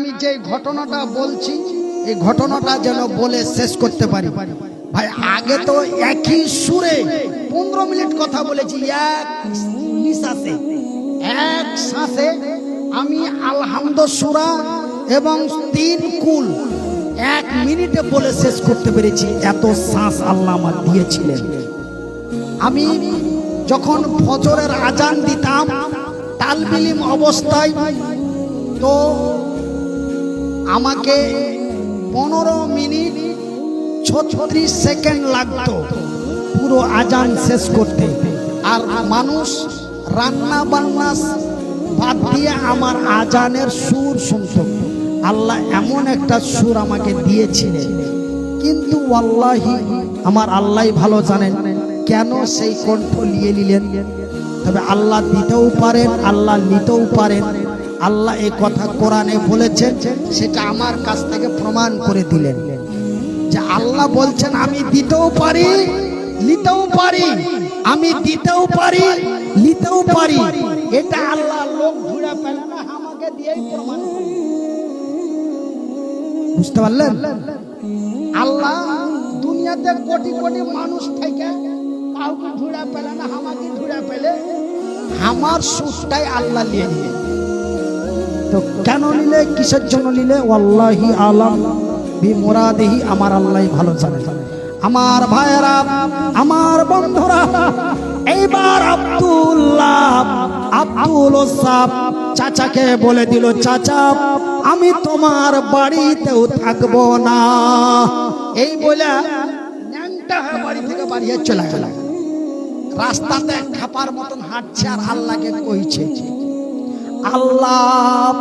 আমি যে ঘটনাটা বলছি, এই ঘটনাটা যেন বলে শেষ করতে পারি। ভাই, আগে তো একই সুরে পনেরো মিনিট কথা বলেছি, এক নিঃশ্বাসে, এক শ্বাসে আমি আলহামদ সুরা এবং তিন কুল এক মিনিটে বলে শেষ করতে পেরেছি, এত শ্বাস আল্লাহ আমার দিয়েছিলেন। আমি যখন ফজরের আজান দিতাম, তালবিলিম অবস্থায় তো আমাকে পনেরো মিনিট ছত্রিশ সেকেন্ড লাগতো পুরো আজান শেষ করতে। আর মানুষ রান্না বান্না বাদ দিয়ে আমার আজানের সুর শুনত। আল্লাহ এমন একটা সুর আমাকে দিয়েছিলেন। কিন্তু আল্লাহি আমার আল্লাহ ভালো জানেন কেন সেই কণ্ঠ নিয়ে নিলেন। তবে আল্লাহ দিতেও পারেন, আল্লাহ নিতেও পারেন। আল্লাহ এই কথা কোরআনে বলেছেন সেটা আমার কাছ থেকে প্রমাণ করে দিলেন। যে আল্লাহ বলছেন, আমি দিতেও পারি, নিতেও পারি, আমি দিতেও পারি, নিতেও পারি। এটা আল্লাহ লোক ঘুরে পেলে না, আমাকে দিয়েই প্রমাণ বুঝতে পারলেন? আল্লাহ দুনিয়াতে কোটি কোটি মানুষ থেকে কাউকে ঘুরে পেলে না, আমাকে ঘুরে পেলে আমার সুরটাই আল্লাহ নিয়ে নিয়ে তো কেন নিলে, কিসের জন্য নিলে? ওয়াল্লাহি আলাম বি মুরাদিহি আমার আল্লাহ ভালো জানে। আমার ভাইয়েরা, আমার বন্ধুরা, এইবার আব্দুল্লাহ, আব্দুল চাচাকে বলে দিল, চাচা, আমি তোমার বাড়িতেও থাকব না। এই বলে বাড়ি থেকে বাড়িয়ে চলে গেল। রাস্তাতে খাপার মতন হাঁটছে আর আল্লাহকে কইছে। আল্লাহ,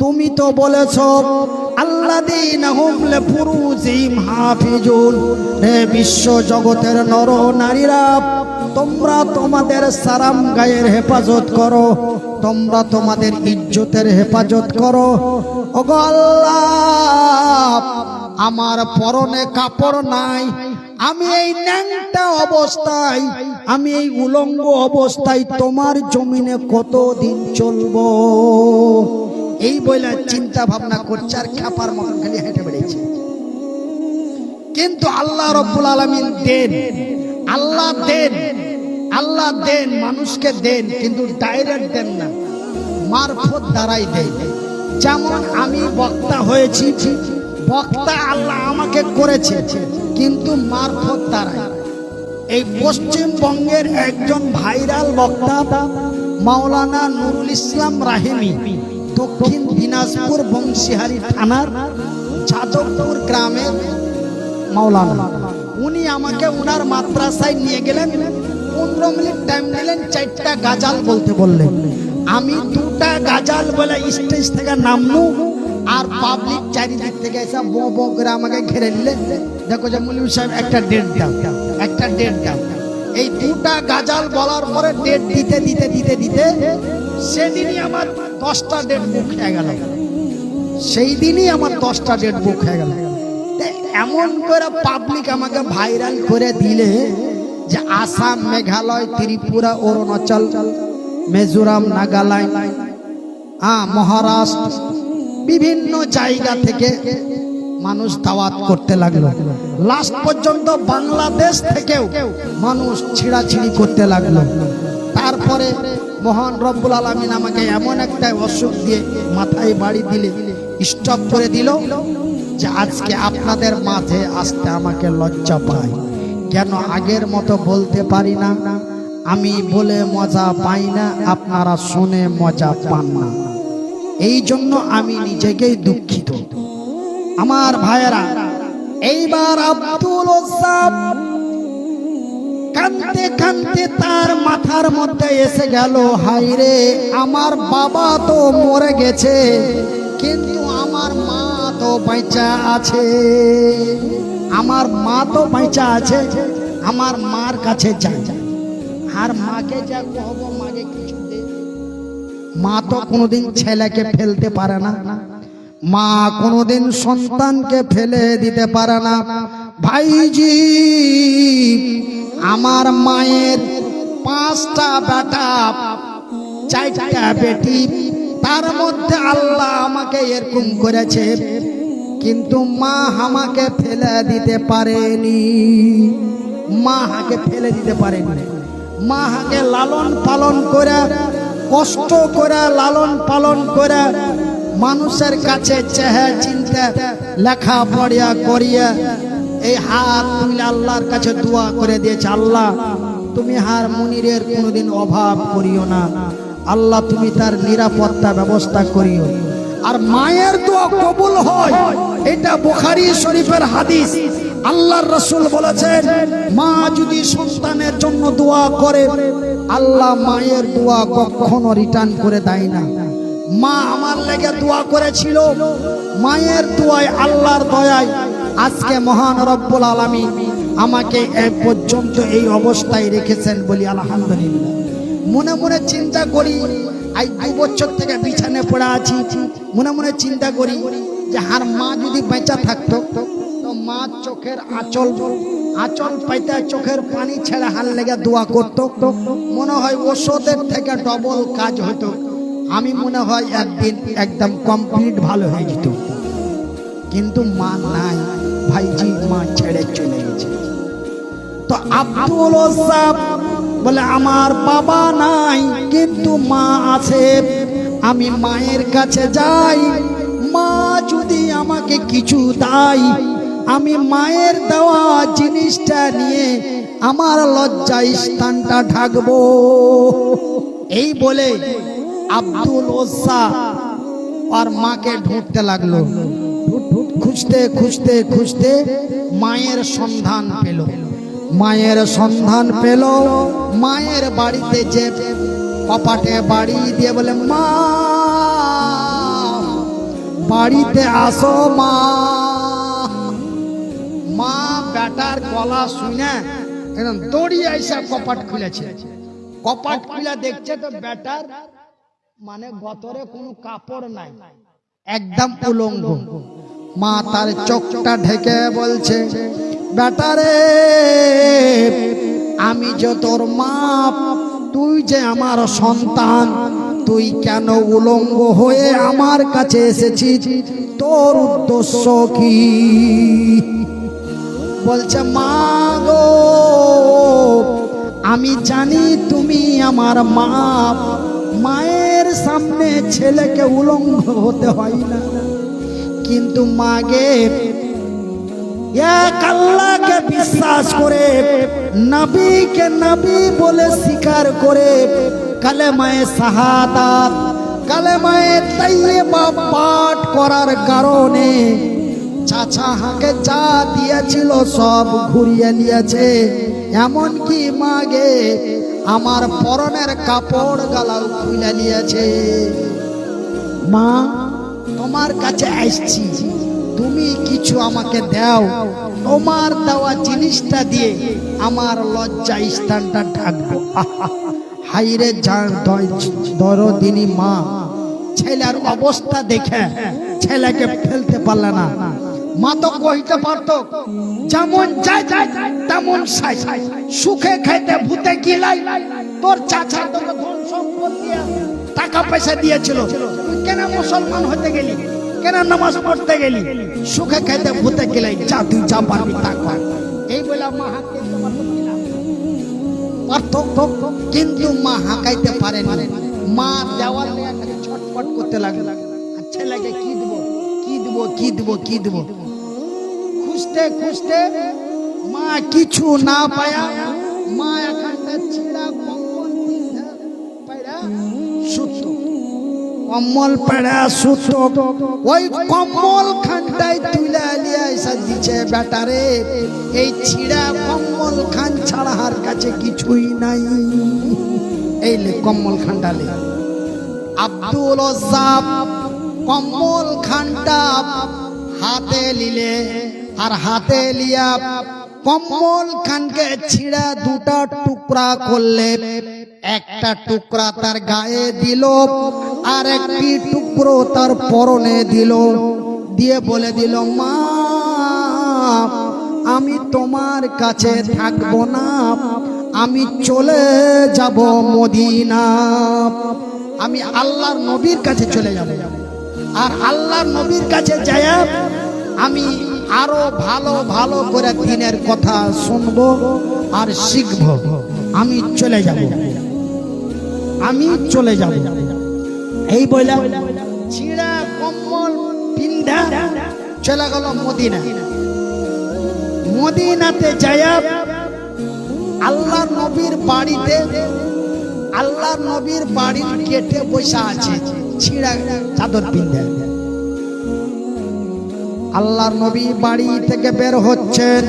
তুমি তো বলেছ বিশ্ব জগতের নর নারীরা, তোমরা তোমাদের সারাম গায়ের হেফাজত করো, তোমরা তোমাদের ইজ্জতের হেফাজত করো। আমার পরনে কাপড় নাই আমি এই ন্যাংটা অবস্থায়, আমি এই উলঙ্গ অবস্থায় তোমার জমিনে কতদিন চলবো? এই বলে চিন্তা ভাবনা করছে আর খাপার মতন খালি হেঁটে বেড়েছে কিন্তু আল্লাহ রব্বুল আলমিন দেন, আল্লাহ দেন আল্লাহ দেন, মানুষকে দেন, কিন্তু ডাইরেক্ট দেন না। মারফত দ্বারাই দেন যেমন আমি বক্তা হয়েছি বক্তা আল্লাহ আমাকে করেছে, কিন্তু মারফত দ্বারাই এই পশ্চিমবঙ্গের একজন ভাইরাল বক্তা, মাওলানা নুরুল ইসলাম রাহিমি, দক্ষিণ দিনাজপুর বংশীহারি থানার যাদবপুর গ্রামের মাওলানা। উনি আমাকে উনার মাদ্রাসায় নিয়ে গেলেন, পনেরো মিনিট টাইম দিলেন চারটা গাজাল বলতে বললেন। আমি দুটা গাজাল বলে স্টেজ থেকে নামনু আর পাবলিক চারিদিক থেকে এসে বো বো করে আমাকে ঘিরে নিলে। দেখো যে মুলিম সাহেব, একটা ডেট দাও, একটা ডেট দাও। এই দুটা গাজাল বলার পরে ডেট দিতে দিতে দিতে দিতে সেদিনই আমার দশটা ডেট বুক হয়ে গেল। সেই দিনই আমার দশটা ডেট বুক হয়ে গেল। এমন করে পাবলিক আমাকে ভাইরাল করে দিলে যে আসাম, মেঘালয়, ত্রিপুরা, অরুণাচল, মিজোরাম, নাগাল্যান্ড হ্যাঁ মহারাষ্ট্র বিভিন্ন জায়গা থেকে মানুষ দাওয়াত করতে লাগল। লাস্ট পর্যন্ত বাংলাদেশ থেকেও মানুষ ছিঁড়াছিড়ি করতে লাগল। তারপরে মহান রব্বুল আলমিন আমাকে এমন একটা অসুখ দিয়ে মাথায় বাড়ি দিলে স্টপ করে দিল যে আজকে আপনাদের মাঝে আসতে আমাকে লজ্জা পায়। কেন আগের মতো বলতে পারি না? আমি বলে মজা পাই না, আপনারা শুনে মজা পান না। এই জন্য আমি নিজেকেই দুঃখিত। আমার ভাইয়েরা, এইবার আব্দুল কানতে কানতে তার মাথার মধ্যে এসে গেল হাই রে, আমার বাবা তো মরে গেছে, কিন্তু আমার মা তো বেঁচা আছে। আমার মা তো বেঁচা আছে, আমার মার কাছে যাই আর মাকে যা কহব মাকে দে মা তো কোনোদিন ছেলেকে ফেলতে পারে না। মা কোনোদিন সন্তানকে ফেলে দিতে পারে না। ভাইজি, আমার মায়ের পাঁচটা বেটা, চারটা বেটি, তার মধ্যে আল্লাহ আমাকে এরকম করেছে, কিন্তু মা আমাকে ফেলে দিতে পারেনি। মা হাকে ফেলে দিতে পারেনি। মা হাকে লালন পালন করে কষ্ট করে, লালন পালন করে মানুষের কাছে চেহে, চিনতে, লেখা, পড়িয়া, করিয়া এই হাত তুলে আল্লাহর কাছে দোয়া করে দিয়েছে। আল্লাহ, তুমি হার মনিরের কোনোদিন অভাব করিও না। আল্লাহ, তুমি তার নিরাপত্তা ব্যবস্থা করিও। আর মায়ের দোয়া কবুল হয়, এটা বুখারী শরীফের হাদিস। আল্লাহর রসুল বলেছেন, মা যদি সন্তানের জন্য দোয়া করে আল্লাহ মায়ের দোয়া কখনো রিটার্ন করে দেয় না। মা আমার লেগে দোয়া করেছিল। মায়ের দোয়ায়, আল্লাহর দয়ায় আজকে মহান রব্বুল আলামিন আমাকে এ পর্যন্ত এই অবস্থায় রেখেছেন বলি আলহামদুলিল্লাহ। মনে মনে চিন্তা করি, আজ দু বছর থেকে বিছানে পড়ে আছি। মনে মনে চিন্তা করি যে হার মা যদি বেঁচা থাকতো চোখের আঁচল আঁচল পাইতে চোখের পানি ছেড়ে হার লেগে দোয়া করতো। মনে হয় ওষুধের থেকে ডবল কাজ হতো আমি মনে হয় একদিন একদম কমপ্লিট ভালো হয়ে যেত। কিন্তু মা নাই, ভাইজি মা ছেড়ে চলে গেছে। তো আব্দুল বলে, আমার বাবা নাই, কিন্তু মা আছে। আমি মায়ের কাছে যাই। মা যদি আমাকে কিছু দেয় আমি মায়ের দেওয়া জিনিসটা নিয়ে আমার লজ্জা স্থানটা ঢাকবো। এই বলে আব্দুল ওসা আর মাকে ঢুঁড়তে লাগল। খুঁজতে খুঁজতে খুঁজতে মায়ের সন্ধান পেল। মায়ের সন্ধান পেল, মায়ের বাড়িতে যে কপাটে বাড়ি দিয়ে বলে, মা, বাড়িতে আসো মা। বেটার গলা শুনে একদম দৌড়িয়ে এসে কপাট খুলেছে। কপাট খুলে দেখছে তো বেটার মানে গতরে কোনো কাপড় নাই, একদম উলঙ্গ। মা তার চোখটা ঢেকে বলছে বেটারে আমি যে তোর মা তুই যে আমার সন্তান, তুই কেন উলঙ্গ হয়ে আমার কাছে এসেছিস? তোর উদ্দেশ্য কি? বলছে, মা গো, আমি জানি তুমি আমার মা। মায়ের সামনে ছেলেকে উলঙ্গ হতে হয় না। কিন্তু মাগে এক বিশ্বাস করে, নবীকে নবী বলে স্বীকার করে, কালেমায়ে শাহাদাত, কালেমায়ে তাইয়্যিবা পাঠ করার কারণে চাচা হাকে যা দিয়েছিল, সব ঘুরিয়ে নিয়েছে। এমনকি মাগে আমার পরনের কাপড় গালাও খুলে নিয়েছে। মা, তোমার কাছে আসছি। তুমি কিছু আমাকে দাও। তোমার দেওয়া জিনিসটা দিয়ে আমার লজ্জা স্থানটা ঢাকবো। হাইরে যান দরদিনী মা, ছেলের অবস্থা দেখে ছেলেকে ফেলতে পারলে না। মা তো কইতে পারতো যেমন যায় যায়, তেমন সাই সুখে খাইতে ভূতে গিলাই। তোর চাচা তোকে ধন সম্পদ টাকা পয়সা দিয়েছিল। কেন মুসলমান হতে গেলি? কেন নামাজ পড়তে গেলি? সুখে খাইতে ভূতে গেলাই। যা তুই যা পারবি তা কর। এই বলে মা পারতো কিন্তু মা হাঁকাইতে পারেন মা খালি ছটফট করতে লাগল। আর ছেলেকে কি দিব? কি দিব? কি দিব? কি দিব? খুঁজতে খুঁজতে মা কিছু না পায়া, মা এখানটা ছিঁড়া কম্বল পায়রা সুতো। কম্বল পাড়া ওই কম্বল খানটাই তুলে নিয়ে এসে দিচ্ছে বেটারে এই ছিঁড়া কম্বল খান ছাড়া হার কাছে কিছুই নাই। এই লে কম্বল খানটালে আব্দুল কম্বল খানটা হাতে লিলে আর হাতে লিয়া কম্বল খানকে ছিঁড়া দুটা টুকরা করলে। একটা টুকরা তার গায়ে দিল, আর একটি টুকরো তার পরনে দিল। দিয়ে বলে দিল, মা, আমি তোমার কাছে থাকব না। আমি চলে যাব মদিনা। আমি আল্লাহর নবীর কাছে চলে যাব। আর আল্লাহর নবীর কাছে যাই আমি আরও ভালো ভালো করে দিনের কথা শুনব আর শিখব। আমি চলে যাব। আমি চলে যাব। এই বলে ছিঁড়া কম্বল, পিন্ধা চলে গেল মদিনা। মদিনাতে যায় আল্লাহ নবীর বাড়িতে, আল্লাহ নবীর বাড়ির গেটে বসে আছে ছিঁড়া চাদর পিন্ধে। আল্লাহর নবী বাড়ি থেকে বের হচ্ছেন।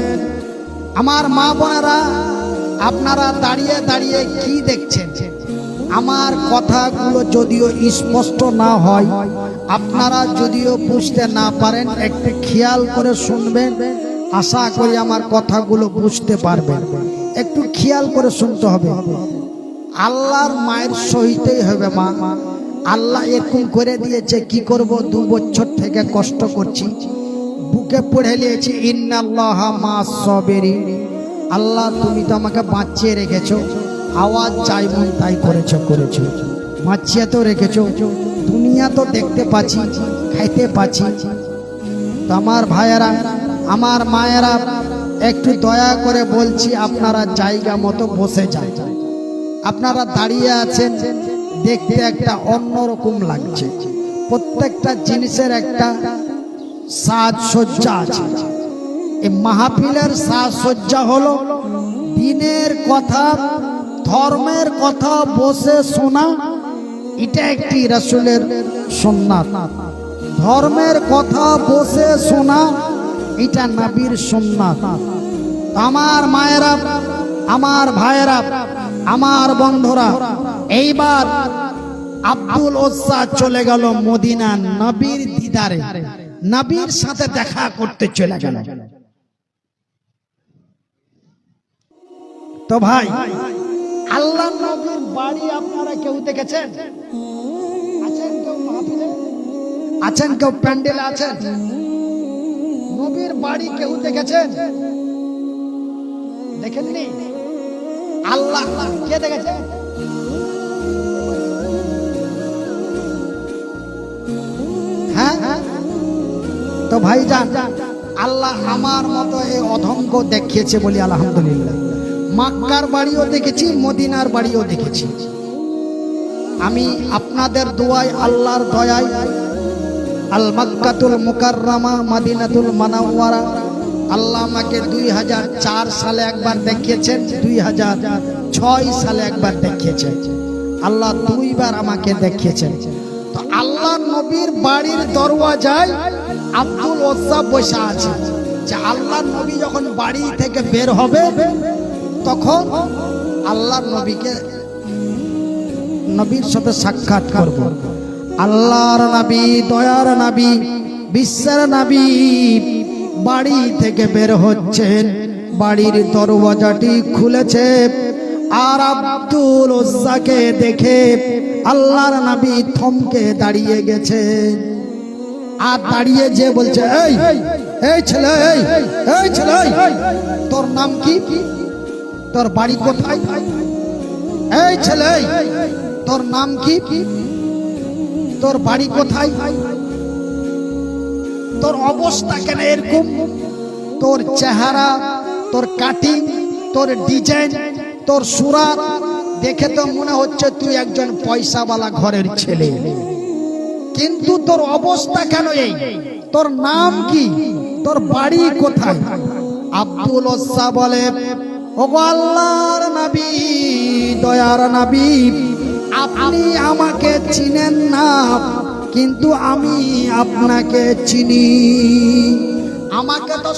আমার মা বোনেরা, আপনারা দাঁড়িয়ে দাঁড়িয়ে কি দেখছেন? আমার কথাগুলো যদিও স্পষ্ট না হয়, আপনারা যদিও বুঝতে না পারেন, একটু খেয়াল করে শুনবেন। আশা করি আমার কথাগুলো বুঝতে পারবেন। একটু খেয়াল করে শুনতে হবে। আল্লাহর মায়ের সহিতেই হবে মা। আল্লাহ এরকম করে দিয়েছে, কি করব? দু বছর থেকে কষ্ট করছি। বুকে পড়ে নিয়েছি, ইন্নাল্লাহ মা সবেরি আল্লাহ, তুমি তো আমাকে বাঁচিয়ে রেখেছো। আওয়াজ চাই মন তাই করেছ করেছ। বাঁচিয়ে তো রেখেছো। দুনিয়া তো দেখতে পাচ্ছি, খাইতে পাচ্ছি। তো আমার ভাইয়েরা, আমার মায়েরা, একটু দয়া করে বলছি, আপনারা জায়গা মতো বসে যান। আপনারা দাঁড়িয়ে আছেন, দেখতে একটা অন্যরকম লাগছে। প্রত্যেকটা জিনিসের একটা সাজসজ্জা আছে। এই মাহফিলের সাজসজ্জা হলো দিনের কথা, ধর্মের কথা বসে শোনা, এটা একটি রাসূলের সুন্নাত। ধর্মের কথা বসে শোনা, এটা নবীর সুন্নাত। আমার মায়েরা, আমার ভাইয়েরা, আমার বন্ধুরা, এইবার আব্দুল ওসা চলে গেল মদিনা নবীর দিদারে। নবীর সাথে দেখা করতে চলে গেল। তো ভাই আল্লাহ নবীর বাড়ি আপনারা কেউ দেখেছেন? আছেন কেউ মাহফিলে? আছেন কেউ প্যান্ডেলে আছেন? নবীর বাড়ি কেউ দেখেছেন? দেখেননি? আল্লাহ কে দেখেছে তো ভাই যান আল্লাহ আমার মতো এই অধঙ্গ দেখিয়েছে বলি আলহামদুলিল্লাহ। মাক্কার বাড়িও দেখেছি, মদিনার বাড়িও দেখেছি। আমি আপনাদের দোয়ায় আল্লাহর দয়ায় আল মাক্কাতুল মুকাররামা, মাদিনাতুল মানাওয়ারা, আল্লাহ আমাকে দুই হাজার চার সালে একবার দেখিয়েছেন, দুই হাজার ছয় সালে একবার দেখিয়েছেন। আল্লাহ দুইবার আমাকে দেখিয়েছেন। তো আল্লাহ নবীর বাড়ির দরওয়াজায় আব্দুল ওসা বসে আছে। যে আল্লাহ নবী যখন বাড়ি থেকে বের হবে, তখন আল্লাহ নবীকে নবীর সাথে সাক্ষাৎ করব। আল্লাহর নবী, দয়ার নবী, বিশ্বের নবী বাড়ি থেকে বের হচ্ছেন। বাড়ির দরওয়াজাটি খুলেছে আর আব্দুল ওসাকে দেখে আল্লাহর নবী থমকে দাঁড়িয়ে গেছে। আর দাঁড়িয়ে যে বলছে, এই এই ছেলে, এই এই ছেলে তোর নাম কি? তোর বাড়ি কোথায়? এই ছেলে তোর নাম কি? তোর বাড়ি কোথায়? তোর অবস্থা কেন এরকম? তোর চেহারা, তোর কাটিং, তোর ডিজাইন, তোর সুরাত, দেখে তো মনে হচ্ছে তুই একজন পয়সাওয়ালা ঘরের ছেলে। কিন্তু তোর অবস্থা কেন এই? তোর নাম কি? তোর বাড়ি কোথায়? আব্দুল ওসা বলে আল্লাহর নবী, দয়ার নবী, আপনি আমাকে চিনেন না, কিন্তু আমি আপনাকে চিনি। আমাকে তো